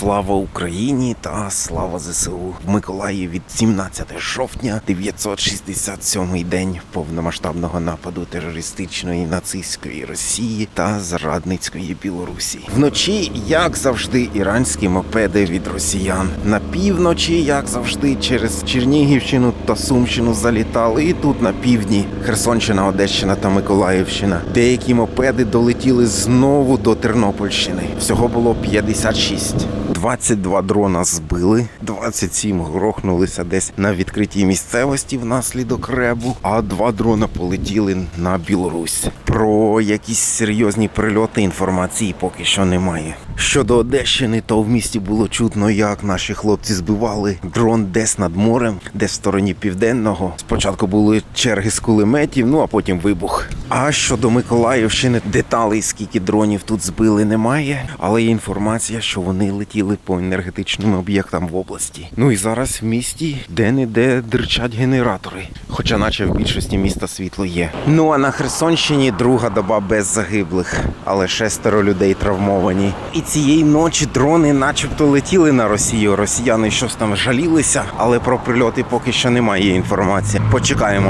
Слава Україні та слава ЗСУ в Миколаї від 17 жовтня, 967 день повномасштабного нападу терористичної нацистської Росії та зрадницької Білорусі. Вночі, як завжди, іранські мопеди від росіян. На півночі, як завжди, через Чернігівщину та Сумщину залітали. І тут на півдні Херсонщина, Одещина та Миколаївщина. Деякі мопеди долетіли знову до Тернопільщини. Всього було 56. 22 дрона збили, 27 грохнулися десь на відкритій місцевості внаслідок ребу, а два дрона полетіли на Білорусь. Про якісь серйозні прильоти інформації поки що немає. Щодо Одещини, то в місті було чутно, як наші хлопці збивали дрон десь над морем, десь в стороні південного. Спочатку були черги з кулеметів, ну а потім вибух. А щодо Миколаївщини, деталей, скільки дронів тут збили, немає. Але є інформація, що вони летіли по енергетичним об'єктам в області. Ну і зараз в місті де-не-де дирчать генератори. Хоча, наче в більшості міста світло є. Ну а на Херсонщині друга доба без загиблих, але шестеро людей травмовані. І цієї ночі дрони, начебто, летіли на Росію. Росіяни щось там жалілися, але про прильоти поки що немає інформації. Почекаємо.